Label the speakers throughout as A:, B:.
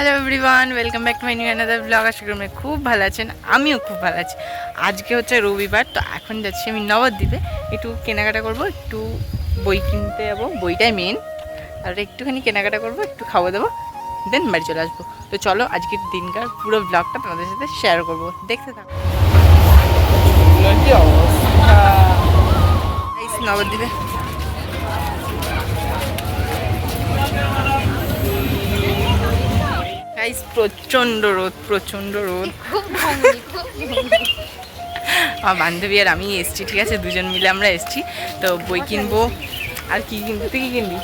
A: Hello everyone welcome back to my new another blog আশা করি খুব ভালো আছেন, আমিও খুব ভালো আছি। আজকে হচ্ছে রবিবার, তো এখন যাচ্ছি আমি নবদ্বীপে। একটু কেনাকাটা করব, একটু বই কিনতে যাব। বইটাই মেন আর একটুখানি কেনাকাটা করব, একটু খাওয়া দাবো দেন বাড়ি চলে আসব। তো চলো আজকের দিনকার পুরো ব্লগটা তোমাদের সাথে শেয়ার করব। দেখতে থাকো। নবদ্বীপে। গাইস প্রচণ্ড রোদ প্রচণ্ড রোদ। আমার বান্ধবী আর আমি এসছি ঠিক আছে? দুজন মিলে আমরা এসছি। তো বই কিনবো। আর কি কিনবো? তুই কি কিনবি?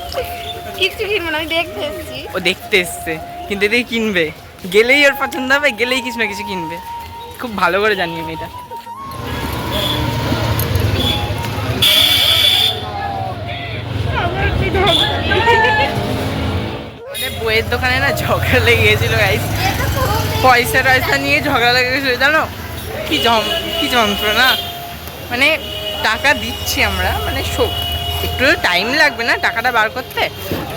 B: কিচ্ছু কিনবো না আমি দেখতে এসেছি।
A: ও দেখতে এসছে। কিন্তু এদিকে কিনবে। গেলেই ওর পছন্দ হবে গেলেই কিছু না কিছু কিনবে। খুব ভালো করে জানি আমি এটা। আমাদের বইয়ের দোকানে না ঝগড়া লেগে গেছিল গাইস পয়সা টয়সা নিয়ে ঝগড়া লেগে গেছিল জানো? কি জম কি যন্ত্রণা। মানে টাকা দিচ্ছি আমরা মানে একটু টাইম লাগবে না টাকাটা বার করতে?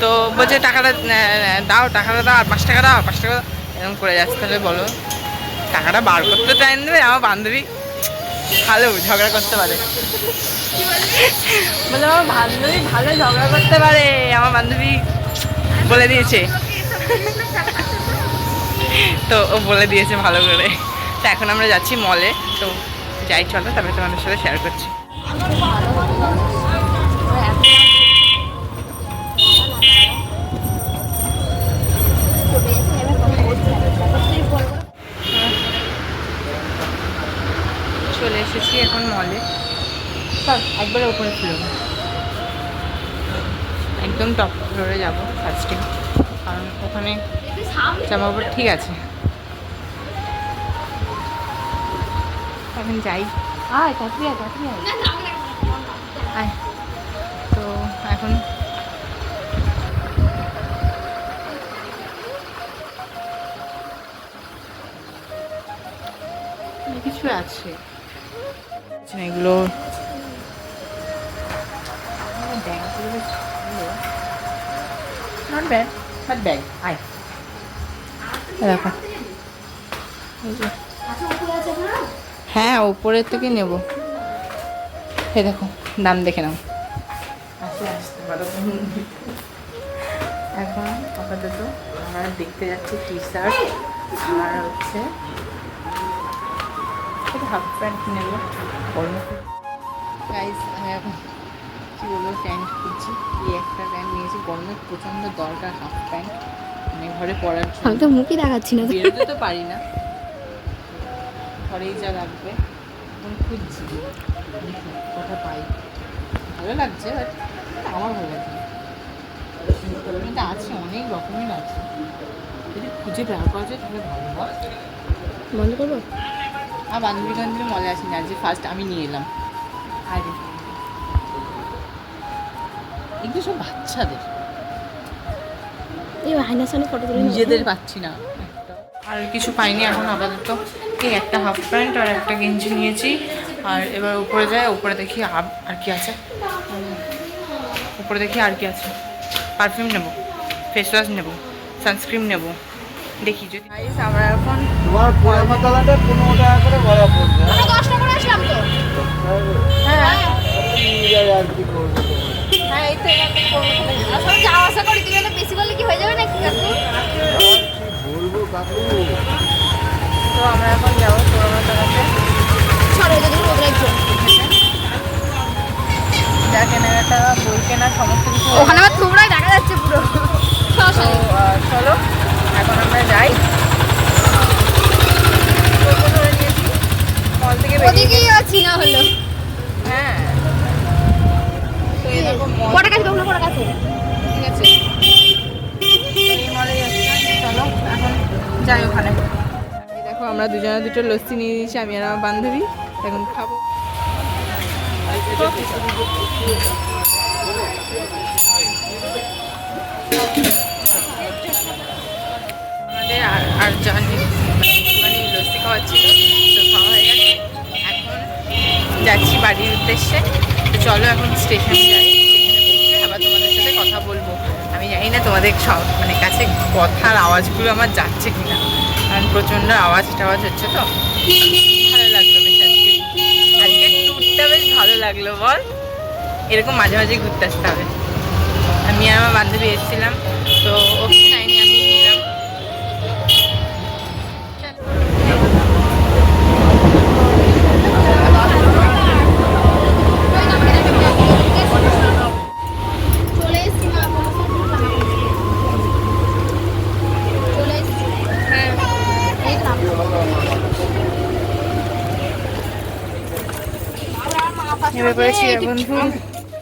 A: তো বলছে, টাকাটা দাও টাকাটা দাও, আর পাঁচ টাকা দাও, পাঁচ টাকা এরকম করে যাচ্ছে, তাহলে বলো। টাকাটা বার করতে টাইম দেবে, আমার বান্ধবী ভালো ঝগড়া করতে পারে। বলে আমার বান্ধবী ভালো ঝগড়া করতে পারে। আমার বান্ধবী বলে দিয়েছে তো ও বলে দিয়েছে ভালো করে। তো এখন আমরা যাচ্ছি মলে তো যাই, চলো, তারপরে তোমাদের সাথে শেয়ার করছি। চলে এসেছি এখন মলে একবারে ওপরে ছিল একদম টপ ফ্লোরে যাব ফার্স্টে কারণ ওখানে জামা কাপড় ঠিক আছে। এখন যাই। আয় তাড়াতাড়ি আয় তাড়াতাড়ি আয়। আয়। তো এখন কিছু আছে। আচ্ছা, এগুলো নট ব্যাড বাট ব্যাগ আয়। দেখো। হ্যাঁ উপরের থেকে নেব। এই দেখো দাম দেখে নাও। এখন আপাতত আমরা দেখতে যাচ্ছি টি শার্ট আর হচ্ছে একটা হাফ প্যান্ট নেব। গাইজ আমি এখন কী বলব প্যান্ট খুঁজছি এই একটা প্যান্ট নিয়েছি। গরমে প্রচণ্ড দরকার হাফ প্যান্ট। মানে ঘরে পরার জন্য।
B: আমি তো মুখই দেখাচ্ছি না।
A: বেরোতে তো পারি না। ঘরেই যা লাগবে। এখন খুঁজছি। কোথা পাই। ভালো লাগছে বাট আমার ভালো লাগছে এটা আছে অনেক রকমের আছে। যদি খুঁজে বের করা যায় তাহলে ভালো হয়।
B: বন্ধ করব?
A: আর বান্ধবী বান্ধবী মজা আসেনি আজকে ফার্স্ট আমি নিয়ে এলাম। আরে এগুলো সব বাচ্চাদের।
B: এই সামনে ফটো তুলে
A: নিজেদের পাচ্ছি না। আর কিছু পাইনি এখন আপাতত। এই একটা হাফ প্যান্ট আর একটা গেঞ্জি নিয়েছি। আর এবার উপরে যায় উপরে দেখি আর কি আছে। উপরে দেখি আর কি আছে। পারফিউম নেব ফেস ওয়াশ নেব সানস্ক্রিন নেব। দেখি যদি আমরা এখন
C: তোমার পোড়ামা পনেরো টাকা করে ভরা পড়বে।
B: আমরা দশটা করে আসলাম তো।
A: হ্যাঁ।
C: আর কি করবে
A: এই থেকে করব
B: আসলে যাওয়া আসা করি একটা বেশি বললে কি হয়ে যাবে নাকি কাকু
C: বলব কাকু
A: তো আমরা এখন যাব পুরোনো তলাতে
B: ছড়ে যদি
A: যা কেনাকাটা বই কেনা সমস্ত কিছু
B: ওখানে আমার তোমরাই দেখা যাচ্ছে পুরো।
A: চলো এখন আমরা যাই।
B: ওদিকেই আছি না হলো। কটা কাছে ওখানে কটা কাছে
A: ঠিক আছে চলো, এখন যাই ওখানে। দেখো, আমরা দুজনে দুটো লস্যি নিয়ে নিয়েছি, আমি আর আমার বান্ধবী। এখন খাব। আমাদের আর আর জানি মানে লস্যি খাওয়া ছিল, তো খাওয়া গেছে। এখন যাচ্ছি বাড়ির উদ্দেশ্যে। তো চলো এখন স্টেশনে যাই স্টেশনে পৌঁছে আবার তোমাদের সাথে কথা বলব আমি জানি না না তোমাদের সব মানে কাছে কথার আওয়াজগুলো আমার যাচ্ছে কিনা। কারণ প্রচণ্ড আওয়াজ টাওয়াজ হচ্ছে তো। ভালো লাগল বেশ আজকে। ট্যুরটা বেশ ভালো লাগল, বল। এরকম মাঝে মাঝে ঘুরতে আসতে হবে। আমি আর আমার বান্ধবী এসেছিলাম, তো ওকে নেমে পড়েছি বন্ধু।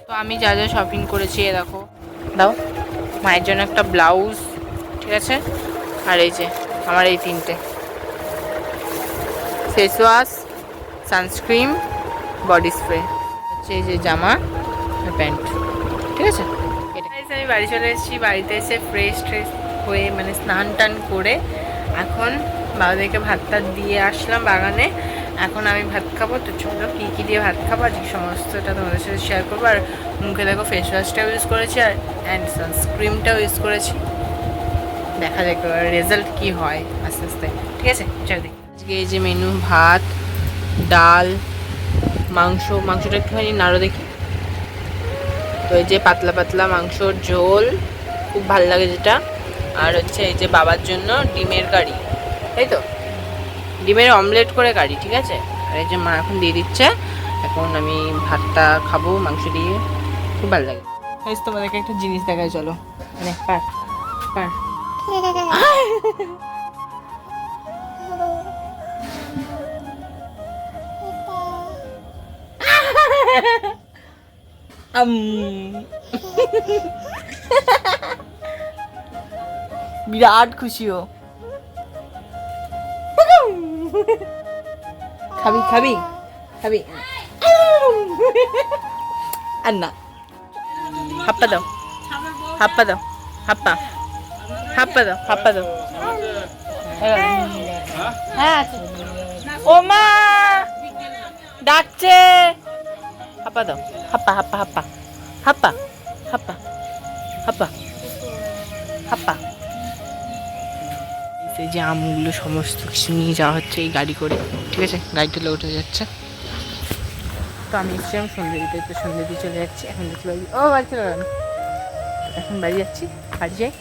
A: তো আমি যা যা শপিং করেছি এ দেখো। দাও। মায়ের জন্য একটা ব্লাউজ ঠিক আছে? আর এই যে আমার এই তিনটে। Face wash sunscreen body spray হচ্ছে এই যে জামা প্যান্ট ঠিক আছে? এটা। আমি বাড়ি চলে এসেছি বাড়িতে এসে ফ্রেশ ট্রেশ হয়ে মানে স্নান টান করে এখন বাবাদেরকে ভাত টাত দিয়ে আসলাম বাগানে। এখন আমি ভাত খাব, তো চলো কী কী দিয়ে ভাত খাব? আজকে সমস্তটা তোমাদের সাথে শেয়ার করব। আর মুখে দেখো ফেস ওয়াশটাও ইউজ করেছি আর অ্যান্ড সানস্ক্রিমটাও ইউজ করেছি। দেখা যাক রেজাল্ট কি হয় আস্তে আস্তে। ঠিক আছে? চল দেখি। আজকে এই যে মেনু ভাত, ডাল, মাংস, মাংসটা একটুখানি নাড়ো দেখি। তো এই যে পাতলা পাতলা মাংসর ঝোল, খুব ভালো লাগে যেটা। আর হচ্ছে এই যে বাবার জন্য ডিমের কারি। তাই তো? ডিমের অমলেট করে কারি ঠিক আছে? আর এই যে মা এখন দিয়ে দিচ্ছে এখন আমি ভাতটা খাব মাংস দিয়ে খুব ভালো লাগে। গাইস তোমাদেরকে একটা জিনিস দেখায় চলো। মানে পার পার। বিরাট খুশি 가비 가비. 가비. 안나. 바빠도 바빠도 바빠. 바빠도 바빠도 엄마! 아, 낙제! 바빠도 바빠 바빠 바빠 바빠. 바빠. 바빠. 바빠. এই যে আমগুলো সমস্ত কিছু নিয়ে যাওয়া হচ্ছে এই গাড়ি করে। ঠিক আছে? গাড়িটা উঠে যাচ্ছে। তো আমি এসেছিলাম সন্ধ্যে দিতে তো সন্ধ্যে দিয়ে চলে যাচ্ছি। এখন বাড়ি ও, বাড়ি চলে গেলাম। এখন বাড়ি যাচ্ছি। বাড়ি যাই?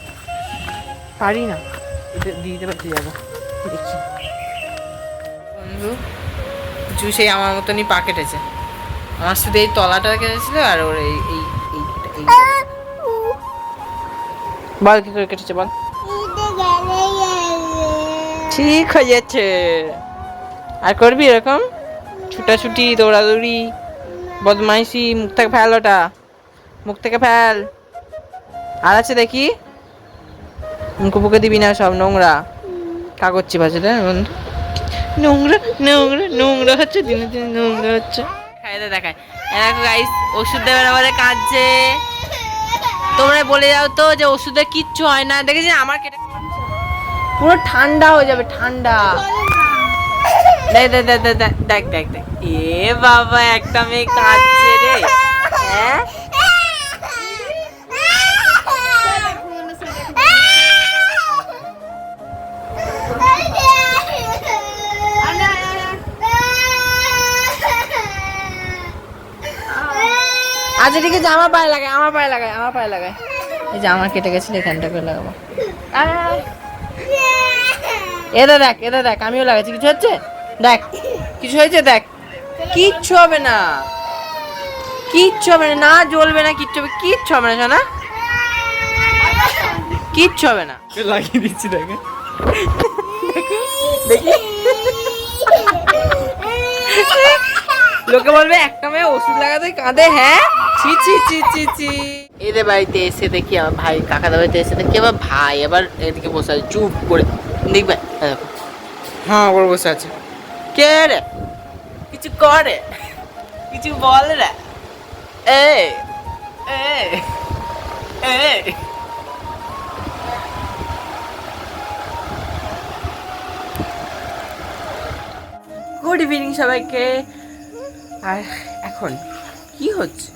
A: পারি না। এদের দিদিতে বাড়িতে যাব। দেখছি। বন্ধু জু সেই আমার মতনই পা কেটেছে আমার শুধু এই তলাটা কেটেছিল আর ওর এই এই বল, কি করে কেটেছে বল? ঠিক হয়ে যাচ্ছে আর করবি এরকম? ছুটাছুটি, দৌড়াদৌড়ি, বদমাইশি, মুখ থেকে ফেল ওটা। মুখ থেকে ফেল। আর আছে দেখি? মুখে ফুকে দিবি না সব, নোংরা। কা করছি বাজে বন্ধু? নোংরা নোংরা নোংরা হচ্ছে, দিনে দিনে নোংরা হচ্ছে। খাইতে দেখায়। এরকম গাইস ওষুধ দেবেন আমাদের কাঁদছে তোমরা বলে যাও তো যে ওষুধে কিচ্ছু হয় না। দেখেছি আমার কেটে পুরো ঠান্ডা হয়ে যাবে ঠান্ডা। দেখ দেখ দেখ দেখ দেখ দেখ দেখ। এ বাবা একটা মেয়ে কাঁদছে রে। হ্যাঁ? আজ এদিকে জামা পায়ে লাগে আমার পায়ে লাগে আমার পায়ে লাগে এই জামা কেটে গেছে এখানটা করে লাগাবো। আর এটা দেখ এটা দেখ আমিও লাগাচ্ছি। কিছু হচ্ছে? দেখ কিছু হয়েছে? দেখ। কিচ্ছু হবে না। কিচ্ছু হবে না না জ্বলবে না কিচ্ছু হবে কিচ্ছু হবে না শোনা। কিচ্ছু হবে না।
C: লাগিয়ে দিচ্ছি দেখে।
A: দেখি। লোকে বলবে একটা মেয়ে ওষুধ লাগাতে কাঁদে হ্যাঁ? ছি ছি ছি ছি ছি। এদের বাড়িতে এসে দেখি আমার ভাই কাকাদের বাড়িতে এসে দেখি আবার ভাই আবার এদিকে বসে আছে চুপ করে। দেখবে দেখো। হ্যাঁ ওর বসে আছে। কে রে? কিছু করে। কিছু বল রে। এ এ গুড ইভিনিং সবাইকে। আর এখন কি হচ্ছে?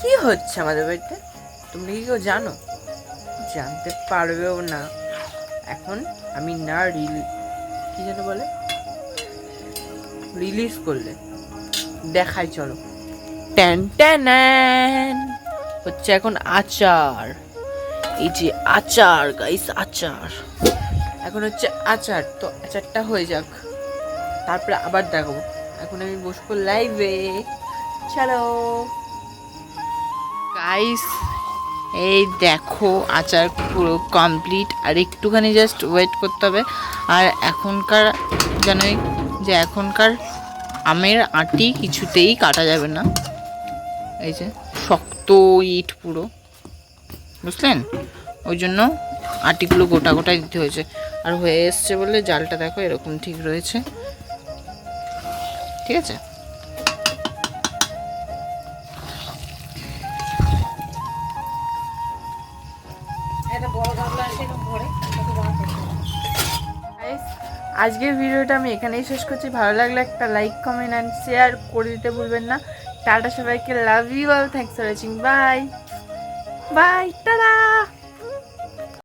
A: কি হচ্ছে আমাদের বাড়িতে? তোমরা কি কেউ জানো? জানতে পারবেও না। এখন আমি না রিল কি যেন বলে? রিলিজ করলে। দেখাই, চলো। ট্যান ট্যান হচ্ছে এখন আচার। এই যে আচার গাইস আচার। এখন হচ্ছে আচার। তো আচারটা হয়ে যাক। তারপরে আবার দেখাবো। এখন আমি বসবো লাইভে চলো। গাইস এই দেখো, আচার পুরো কমপ্লিট আর একটুখানি জাস্ট ওয়েট করতে হবে। আর এখনকার, জানোই যে এখনকার আমের আটি কিছুতেই কাটা যাবে না। এই যে, শক্ত ইট পুরো। বুঝলেন? ওই জন্য আটিগুলো গোটা গোটাই দিতে হয়েছে। আর হয়ে এসছে বলে জালটা দেখো এরকম ঠিক রয়েছে। ঠিক আছে? আজকের ভিডিওটা আমি এখানেই শেষ করছি। ভালো লাগলে একটা লাইক কমেন্ট অ্যান্ড শেয়ার করে দিতে ভুলবেন না। টাটা সবাইকে love you all thanks for watching bye bye tata